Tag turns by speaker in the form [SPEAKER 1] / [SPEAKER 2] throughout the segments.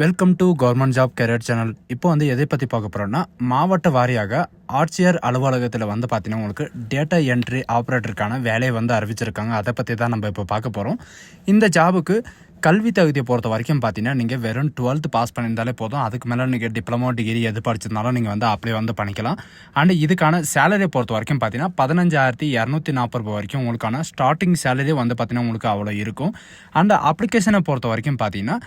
[SPEAKER 1] Welcome to government job career channel இப்போ வந்து எதை பற்றி பார்க்க போகிறோம்னா மாவட்ட வாரியாக ஆட்சியர் அலுவலகத்தில் வந்து பார்த்தீங்கன்னா உங்களுக்கு டேட்டா என்ட்ரி ஆப்ரேட்டருக்கான வேலையை வந்து அறிவிச்சிருக்காங்க. அதை பற்றி தான் நம்ம இப்போ பார்க்க போகிறோம் இந்த ஜாபுக்கு கல்வி தகுதியை பொறுத்த வரைக்கும் பார்த்தீங்கன்னா நீங்கள் வெறும் டுவெல்த் பாஸ் பண்ணியிருந்தாலே போதும். அதுக்கு மேலே நீங்கள் டிப்ளமோ டிகிரி எது படிச்சிருந்தாலும் நீங்கள் வந்து அப்ளை வந்து பண்ணிக்கலாம். அண்ட் இதுக்கான சேலரியை பொறுத்த வரைக்கும் பார்த்தீங்கன்னா பதினஞ்சாயிரத்தி இரநூத்தி நாற்பது ரூபாய் வரைக்கும் உங்களுக்கான ஸ்டார்டிங் சேலரி வந்து பார்த்தீங்கன்னா உங்களுக்கு அவ்வளோ இருக்கும். அண்ட் அப்ளிகேஷனை பொறுத்த வரைக்கும் பார்த்தீங்கன்னா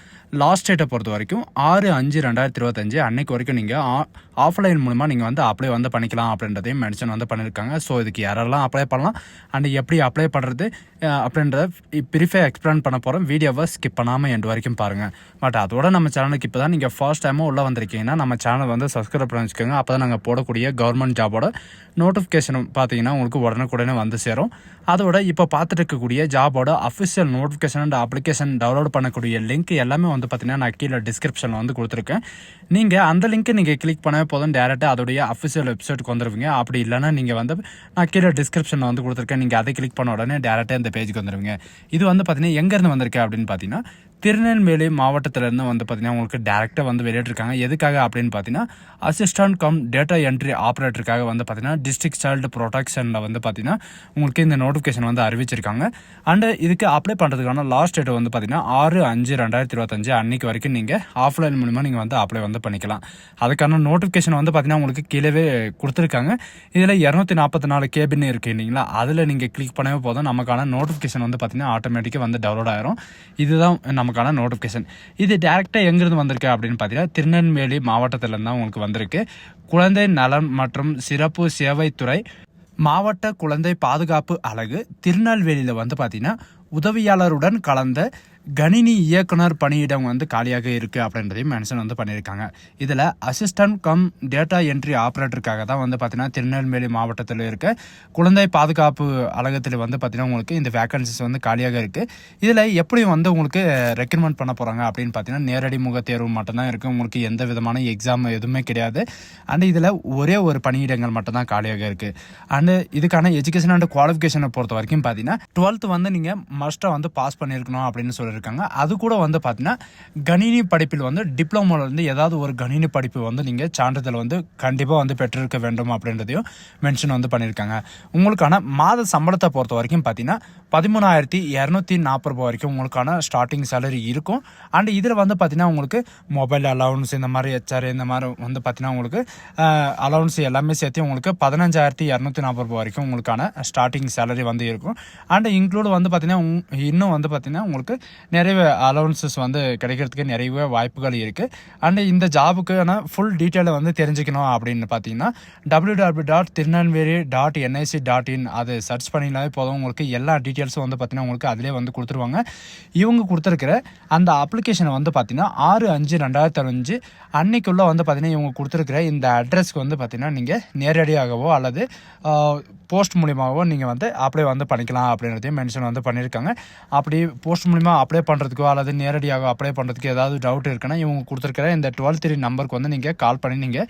[SPEAKER 1] லாஸ்ட் டேட்டை பொறுத்த வரைக்கும் ஆறு அஞ்சு ரெண்டாயிரத்தி இருபத்தஞ்சு அன்னைக்கு வரைக்கும் நீங்கள் ஆஃப்லைன் மூலமாக நீங்கள் வந்து அப்ளை வந்து பண்ணிக்கலாம் அப்படின்றதையும் மென்ஷன் வந்து பண்ணியிருக்காங்க. ஸோ இதுக்கு யாரெல்லாம் அப்ளை பண்ணலாம்? அண்ட் எப்படி அப்ளை பண்ணுறது அப்படின்றத ப்ரீஃபை எக்ஸ்பிளைன் பண்ண போகிறோம் வீடியோவை ஸ்கிப் பண்ணாமல் எண்டு வரைக்கும் பாருங்கள் பட் அதோட நம்ம சேனலுக்கு இப்போ தான் நீங்கள் ஃபர்ஸ்ட் டைமும் உள்ளே வந்திருக்கீங்கன்னா நம்ம சேனல் வந்து சப்ஸ்கிரைப் பண்ணி வச்சுக்கோங்க. அப்போ தான் நாங்கள் போடக்கூடிய கவர்மெண்ட் ஜாபோட நோட்டிஃபிகேஷன் பார்த்தீங்கன்னா உங்களுக்கு உடனுக்குடனே வந்து சேரும். அதோட இப்போ பார்த்துட்டு இருக்கக்கூடிய ஜாபோட official notification and application download பண்ணக்கூடிய லிங்க் எல்லாமே வந்து பார்த்தீங்கன்னா நான் கீழே டிஸ்கிரிப்ஷனில் வந்து கொடுத்துருக்கேன். நீங்கள் அந்த லிங்க்கை நீங்கள் கிளிக் பண்ணவே போதும். டேரெக்டாக அதோடைய அஃபிஷியல் வெப்சைட்டுக்கு வந்துடுவீங்க அப்படி இல்லைன்னா நீங்கள் வந்து நான் கீழே டிஸ்கிரிப்ஷனில் வந்து கொடுத்துருக்கேன். நீங்கள் அதை கிளிக் பண்ண உடனே டேரெக்டாக இந்த பேஜுக்கு வந்துடுவீங்க இது வந்து பார்த்தீங்கன்னா எங்கேருந்து வந்திருக்கு அப்படின்னு பார்த்தீங்கன்னா அப்படின்னா திருநெல்வேலி மாவட்டத்திலேருந்து வந்து பார்த்தீங்கன்னா உங்களுக்கு டேரெக்டாக வந்து வெளியிட்ருக்காங்க எதுக்காக அப்படின்னு பார்த்தீங்கன்னா அசிஸ்டன்ட் கம் டேட்டா என்ட்ரி ஆப்ரேட்டருக்காக வந்து பார்த்தீங்கன்னா டிஸ்ட்ரிக்ட் சைல்டு ப்ரொடெக்ஷனில் வந்து பார்த்தீங்கன்னா உங்களுக்கு இந்த நோட்டிஃபிகேஷன் வந்து அறிவிச்சிருக்காங்க. அண்டு இதுக்கு அப்ளை பண்ணுறதுக்கான லாஸ்ட் டேட் வந்து பார்த்தீங்கன்னா ஆறு அஞ்சு ரெண்டாயிரத்தி இருபத்தஞ்சு அன்னைக்கு வரைக்கும் நீங்கள் ஆஃப்லைன் மூலிமா நீங்கள் வந்து அப்ளை வந்து பண்ணிக்கலாம். அதுக்கான நோட்டிஃபிகேஷன் வந்து பார்த்தீங்கன்னா உங்களுக்கு கீழே கொடுத்துருக்காங்க. இதில் இரநூத்தி நாற்பத்தி நாலு கேபின் இருக்குது இல்லைங்களா? அதில் நீங்கள் கிளிக் பண்ணவே போதும். நமக்கான நோட்டிஃபிகேஷன் வந்து பார்த்தீங்கன்னா ஆட்டோமேட்டிக்காக வந்து டவுன்லோட் ஆயிரும். இதுதான் நமக்கு நமக்கான நோட்டிஃபிகேஷன் இது டேரெக்டாக எங்கேருந்து வந்திருக்கு அப்படின்னு பார்த்தீங்கன்னா திருநெல்வேலி மாவட்டத்திலேருந்து தான் உங்களுக்கு வந்திருக்கு. குழந்தை நலன் மற்றும் சிறப்பு சேவைத்துறை மாவட்ட குழந்தை பாதுகாப்பு அழகு திருநெல்வேலியில் வந்து பார்த்தீங்கன்னா உதவியாளருடன் கலந்த கணினி இயக்குனர் பணியிடம் வந்து காலியாக இருக்குது அப்படின்றதையும் மென்ஷன் வந்து பண்ணியிருக்காங்க. இதில் அசிஸ்டன்ட் கம் டேட்டா என்ட்ரி ஆப்ரேட்டருக்காக தான் வந்து பார்த்தீங்கன்னா திருநெல்வேலி மாவட்டத்தில் இருக்க குழந்தை பாதுகாப்பு அலகத்தில் வந்து பார்த்தீங்கன்னா உங்களுக்கு இந்த வேக்கன்சிஸ் வந்து காலியாக இருக்குது இதில் எப்படி வந்து உங்களுக்கு ரெக்ரூட்மெண்ட் பண்ண போகிறாங்க அப்படின்னு பார்த்தீங்கன்னா நேரடி முக தேர்வு மட்டும்தான் இருக்குது உங்களுக்கு எந்த விதமான எக்ஸாம் எதுவுமே கிடையாது. அண்ட் இதில் ஒரே ஒரு பணியிடங்கள் மட்டும்தான் காலியாக இருக்குது அண்டு இதுக்கான எஜுகேஷன் அண்ட் குவாலிஃபிகேஷனை பொறுத்த வரைக்கும் பார்த்தீங்கன்னா டுவெல்த் வந்து நீங்கள் மஸ்ட்டாக வந்து பாஸ் பண்ணியிருக்கணும் அப்படின்னு சொல்லி இருக்காங்க. அது கூட வந்து பார்த்தீங்கன்னா கணினி படிப்பில் வந்து டிப்ளமோலேருந்து ஏதாவது ஒரு கணினி படிப்பு வந்து நீங்கள் சான்றிதழ் வந்து கண்டிப்பாக வந்து பெற்றிருக்க வேண்டும் அப்படின்றதையும் மென்ஷன் வந்து பண்ணியிருக்காங்க. உங்களுக்கான மாத சம்பளத்தை பொறுத்த வரைக்கும் பார்த்தீங்கன்னா பதிமூணாயிரத்தி இரநூத்தி நாற்பது ரூபாய் வரைக்கும் உங்களுக்கான ஸ்டார்டிங் சேலரி இருக்கும். அண்ட் இதில் வந்து பார்த்தீங்கன்னா உங்களுக்கு மொபைல் அலவுன்ஸ் இந்த மாதிரி ஹெச்ஆர் இந்த மாதிரி வந்து பார்த்தீங்கன்னா உங்களுக்கு அலவுன்ஸ் எல்லாமே சேர்த்து உங்களுக்கு பதினஞ்சாயிரத்தி இரநூத்தி நாற்பது ரூபாய் வரைக்கும் உங்களுக்கான ஸ்டார்டிங் சேலரி வந்து இருக்கும். அண்ட் இன்க்ளூட் வந்து பார்த்தீங்கன்னா உங்- இன்னும் வந்து பார்த்தீங்கன்னா உங்களுக்கு நிறைய அலவன்சஸ் வந்து கிடைக்கிறதுக்கு நிறைய வாய்ப்புகள் இருக்குது அண்ட் இந்த ஜாபுக்கான ஃபுல் டீட்டெயிலை வந்து தெரிஞ்சுக்கணும் அப்படின்னு பார்த்தீங்கன்னா W W dot Tirunelveli dot NIC dot in அதை சர்ச் பண்ணினாலே போதும். உங்களுக்கு எல்லா டீட்டெயில்ஸும் வந்து பார்த்தீங்கன்னா உங்களுக்கு அதிலே வந்து கொடுத்துருவாங்க. இவங்க கொடுத்துருக்கிற அந்த அப்ளிகேஷனை வந்து பார்த்தீங்கன்னா ஆறு அஞ்சு ரெண்டாயிரத்தி அஞ்சு அன்னைக்குள்ளே வந்து பார்த்தீங்கன்னா இவங்க கொடுத்துருக்கிற இந்த அட்ரஸ்க்கு வந்து பார்த்தீங்கன்னா நீங்கள் நேரடியாகவோ அல்லது போஸ்ட் மூலியமாகவும் நீங்கள் வந்து அப்ளை வந்து பண்ணிக்கலாம் அப்படின்றதையும் மென்ஷன் வந்து பண்ணியிருக்காங்க. அப்படி போஸ்ட் மூலிமா அப்ளை பண்ணுறதுக்கோ அல்லது நேரடியாக அப்ளை பண்ணுறதுக்கு ஏதாவது டவுட் இருக்குன்னா இவங்க கொடுத்துருக்கிற இந்த டுவெல் த்ரீ நம்பருக்கு வந்து நீங்கள் கால் பண்ணி நீங்கள்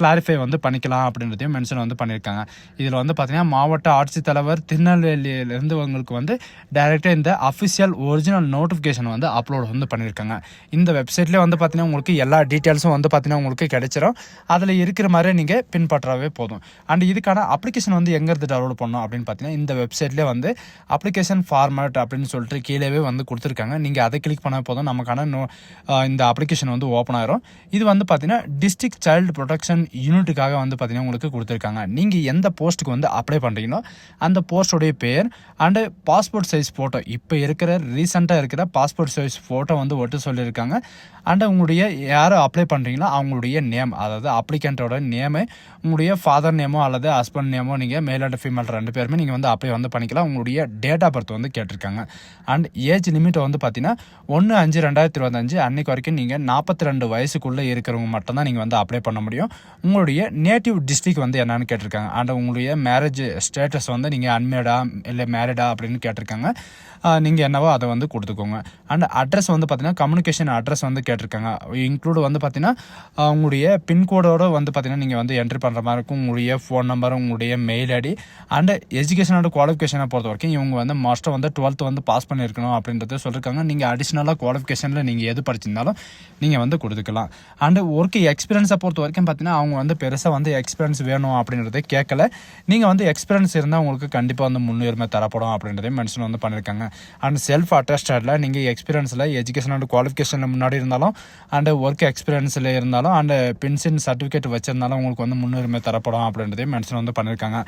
[SPEAKER 1] கிளாரிஃபை வந்து பண்ணிக்கலாம் அப்படின்றதையும் மென்ஷன் வந்து பண்ணியிருக்காங்க. இதில் வந்து பார்த்தீங்கன்னா மாவட்ட ஆட்சித்தலைவர் திருநெல்வேலியிலேருந்து உங்களுக்கு வந்து டைரெக்டாக இந்த அஃபிஷியல் ஒரிஜினல் நோட்டிஃபிகேஷன் வந்து அப்லோட் வந்து பண்ணியிருக்காங்க. இந்த வெப்சைட்லேயே வந்து பார்த்தீங்கன்னா உங்களுக்கு எல்லா டீட்டெயில்ஸும் வந்து பார்த்தீங்கன்னா உங்களுக்கு கிடைச்சிரும். அதில் இருக்கிற மாதிரி நீங்கள் பின்பற்றவே போதும். அண்ட் இதுக்கான அப்ளிகேஷன் வந்து எங்கேருந்து டவுன்லோட் பண்ணோம் அப்படின்னு பார்த்தீங்கன்னா இந்த வெப்சைட்லேயே வந்து அப்ளிகேஷன் ஃபார்மேட் அப்படின்னு சொல்லிட்டு கீழேவே வந்து கொடுத்துருக்காங்க. நீங்கள் அதை கிளிக் பண்ண போதும். நமக்கான நோ இந்த அப்ளிகேஷன் வந்து ஓப்பன் ஆயிரும். இது வந்து பார்த்தீங்கன்னா டிஸ்ட்ரிக்ட் சைல்டு ப்ரொடெக்ஷன் யூனிட்டுக்காக வந்து பார்த்தீங்கன்னா உங்களுக்கு கொடுத்துருக்காங்க. நீங்கள் எந்த போஸ்ட்டுக்கு வந்து அப்ளை பண்ணுறீங்களோ அந்த போஸ்டோடைய பேர் அண்டு பாஸ்போர்ட் சைஸ் ஃபோட்டோ இப்போ இருக்கிற ரீசெண்டாக இருக்கிற பாஸ்போர்ட் சைஸ் ஃபோட்டோ வந்து ஒட்டு சொல்லியிருக்காங்க. அண்ட் உங்களுடைய யார் அப்ளை பண்ணுறீங்களோ அவங்களுடைய நேம் அதாவது அப்ளிகண்ட்டோட நேமு உங்களுடைய ஃபாதர் நேமோ அல்லது ஹஸ்பண்ட் நேமோ நீங்கள் மேல் அண்ட் ஃபீமேல் ரெண்டு பேருமே நீங்கள் வந்து அப்ளை வந்து பண்ணிக்கலாம். உங்களுடைய டேட் ஆஃப் பர்த் வந்து கேட்டிருக்காங்க. அண்ட் ஏஜ் லிமிட் வந்து பார்த்தீங்கன்னா ஒன்று அஞ்சு ரெண்டாயிரத்தி இருபத்தஞ்சு. அன்னைக்கு வரைக்கும் நீங்கள் நாற்பத்தி ரெண்டு வயசுக்குள்ளே இருக்கிறவங்க மட்டும்தான் நீங்கள் வந்து அப்ளை பண்ண முடியும். உங்களுடைய நேட்டிவ் டிஸ்ட்ரிக் வந்து என்னன்னு கேட்டிருக்காங்க. அண்ட் உங்களுடைய மேரேஜ் ஸ்டேட்டஸ் வந்து நீங்கள் அன்மேடா இல்லை மேரிடா அப்படின்னு கேட்டிருக்காங்க. நீங்கள் என்னவோ அதை வந்து கொடுத்துக்கோங்க. அண்ட் அட்ரஸ் வந்து பார்த்தீங்கன்னா கம்யூனிகேஷன் அட்ரஸ் வந்து கேட்டிருக்காங்க. இன்க்ளூட் வந்து பார்த்தீங்கன்னா உங்களுடைய பின்கோடோடு வந்து பார்த்தீங்கன்னா நீங்கள் வந்து என்ட்ரி பண்ணுற மாதிரி இருக்கும். உங்களுடைய ஃபோன் நம்பர் உங்களுடைய மெயில் ஐடி அண்ட் எஜுகேஷனோட குவாலிஃபிகேஷனை பொறுத்த வரைக்கும் இவங்க வந்து மாஸ்டர் வந்து டுவெல்த் வந்து பாஸ் பண்ணியிருக்கணும் அப்படின்றத சொல்லியிருக்காங்க நீங்கள் அடிஷ்னலாக குவாலிஃபிகேஷனில் நீங்கள் எது படிச்சிருந்தாலும் நீங்கள் வந்து கொடுத்துக்கலாம். அண்டு ஒர்க் எக்ஸ்பீரியன்ஸை பொறுத்த வரைக்கும் பார்த்தீங்கன்னா அவங்க வந்து பெருசாக வந்து எக்ஸ்பீரியன்ஸ் வேணும் அப்படின்றத கேட்கல. நீங்கள் வந்து எக்ஸ்பீரியன்ஸ் இருந்தால் உங்களுக்கு கண்டிப்பாக வந்து முன்னுரிமை தரப்படும் அப்படின்றதையும் மென்ஷன் வந்து பண்ணியிருக்காங்க அண்ட் செல்ஃப் அட்டஸ்டடில் நீங்கள் எக்ஸ்பீரியன்ஸில் எஜுகேஷன் அண்ட் குவாலிஃபிகேஷனில் முன்னாடி இருந்தாலும் அண்டு ஒர்க் எக்ஸ்பீரியன்ஸில் இருந்தாலும் அண்டு பென்ஷன் சர்டிஃபிகேட் வச்சிருந்தாலும் உங்களுக்கு வந்து முன்னுரிமை தரப்படும் அப்படின்றதையும் மென்ஷன் வந்து பண்ணியிருக்காங்க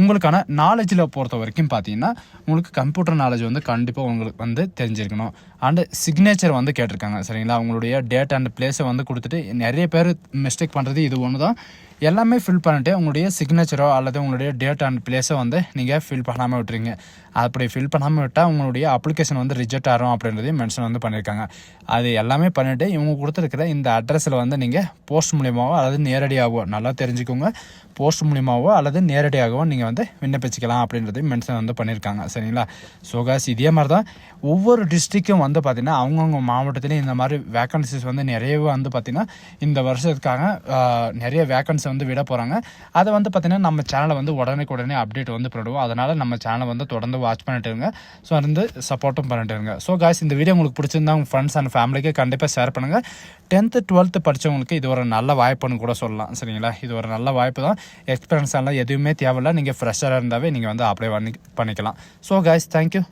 [SPEAKER 1] உங்களுக்கான நாலேஜில் பொறுத்த வரைக்கும் பார்த்தீங்கன்னா உங்களுக்கு கம்ப்யூட்டர் நாலேஜ் வந்து கண்டிப்பாக உங்களுக்கு வந்து தெரிஞ்சிருக்கணும். அண்டு சிக்னேச்சர் வந்து கேட்டிருக்காங்க சரிங்களா? உங்களுடைய டேட் அண்ட் பிளேஸை வந்து கொடுத்துட்டு நிறைய பேர் மிஸ்டேக் பண்ணுறது இது ஒன்று தான் எல்லாமே ஃபில் பண்ணிட்டு உங்களுடைய சிக்னேச்சரோ அல்லது உங்களுடைய டேட் அண்ட் பிளேஸோ வந்து நீங்கள் ஃபில் பண்ணாமல் விட்டுறீங்க அப்படி ஃபில் பண்ணாமல் விட்டால் உங்களுடைய அப்ளிகேஷன் வந்து ரிஜெக்ட் ஆகும் அப்படின்றதையும் மென்ஷன் வந்து பண்ணியிருக்காங்க அது எல்லாமே பண்ணிவிட்டு இவங்க கொடுத்துருக்கிற இந்த அட்ரஸில் வந்து நீங்கள் போஸ்ட் மூலியமாகவோ அல்லது நேரடியாகவோ நல்லா தெரிஞ்சுக்கோங்க. போஸ்ட் மூலியமாகவோ அல்லது நேரடியாகவோ நீங்கள் வந்து விண்ணப்பிச்சிக்கலாம் அப்படின்றதையும் மென்ஷன் வந்து பண்ணியிருக்காங்க சரிங்களா? ஸோ காஸ் இதே மாதிரி தான் ஒவ்வொரு டிஸ்ட்ரிக்கும் வந்து பார்த்திங்கன்னா அவங்கவுங்க மாவட்டத்துலேயும் இந்த மாதிரி வேக்கன்சிஸ் வந்து நிறையவே வந்து பார்த்திங்கன்னா இந்த வருஷத்துக்காக நிறைய வேக்கன்சி வந்து விட போகிறாங்க அதை வந்து பார்த்திங்கன்னா நம்ம சேனலை வந்து உடனே உடனே அப்டேட் வந்து போடுவோம். அதனால் நம்ம சேனலை வந்து தொடர்ந்து வாட்ச் பண்ணிட்டு இருங்க. ஸோ வந்து சப்போர்ட்டும் பண்ணிட்டு இருங்க. ஸோ காய்ஸ் இந்த வீடியோ உங்களுக்கு பிடிச்சிருந்தா உங்கள் ஃப்ரெண்ட்ஸ் அண்ட் ஃபேமிலிக்கு கண்டிப்பாக ஷேர் பண்ணுங்கள் டென்த்து டுவெல்த்து படித்தவங்களுக்கு இது ஒரு நல்ல வாய்ப்புன்னு கூட சொல்லலாம். சரிங்களா? இது ஒரு நல்ல வாய்ப்பு தான். எக்ஸ்பீரியன்ஸ் எல்லாம் எதுவுமே தேவையில்லை. நீங்கள் ஃப்ரெஷ்ஷாக இருந்தாவே நீங்கள் வந்து அப்ளை பண்ணி பண்ணிக்கலாம். So guys thank you